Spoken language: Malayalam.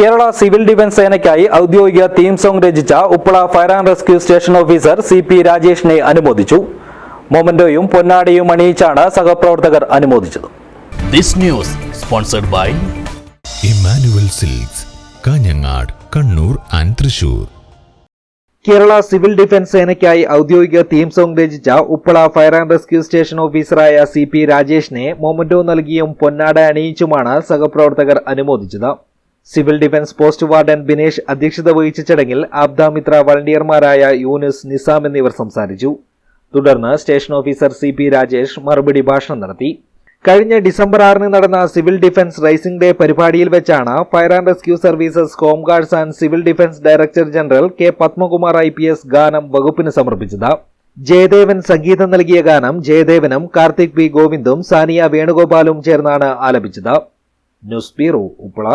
കേരള സിവിൽ ഡിഫൻസ് സേനയ്ക്കായി ഔദ്യോഗിക തീം സോങ് രചിച്ച Uppala fire and rescue station officer C P രാജേഷിനെ അനുമോദിച്ചു. മൊമന്റോയും പൊന്നാടിയും അണിയിച്ചാണ് സഹപ്രവർത്തകർ അനുമോദിച്ചത്. This news sponsored by Emmanuel Silks Kanhangad Kannur and Thrissur Kerala civil defence സേനയ്ക്കായി ഔദ്യോഗിക തീം സോങ് രചിച്ച Uppala fire and rescue station ഓഫീസറായ സി പി രാജേഷിനെ മൊമന്റോ നൽകിയും പൊന്നാട അണിയിച്ചുമാണ് സഹപ്രവർത്തകർ അനുമോദിച്ചത്. Civil defence post warden Binesh അധ്യക്ഷത വഹിച്ച ചടങ്ങിൽ ആബ്ദാമിത്ര വളണ്ടിയർമാരായ യൂനിസ് നിസാം എന്നിവർ സംസാരിച്ചു. തുടർന്ന് station officer C P Rajesh മറുപടി ഭാഷണം നടത്തി. കഴിഞ്ഞ ഡിസംബർ ആറിന് നടന്ന സിവിൽ ഡിഫൻസ് റൈസിംഗ് ഡേ പരിപാടിയിൽ വെച്ചാണ് fire and rescue services home guards and civil defence director general K Padmakumar I P S ഗാനം വകുപ്പിന് സമർപ്പിച്ചത്. ജയദേവൻ സംഗീതം നൽകിയ ഗാനം ജയദേവനും കാർത്തിക് പി ഗോവിന്ദും സാനിയ വേണുഗോപാലും ചേർന്നാണ് ആലപിച്ചത്. News bureau Uppala.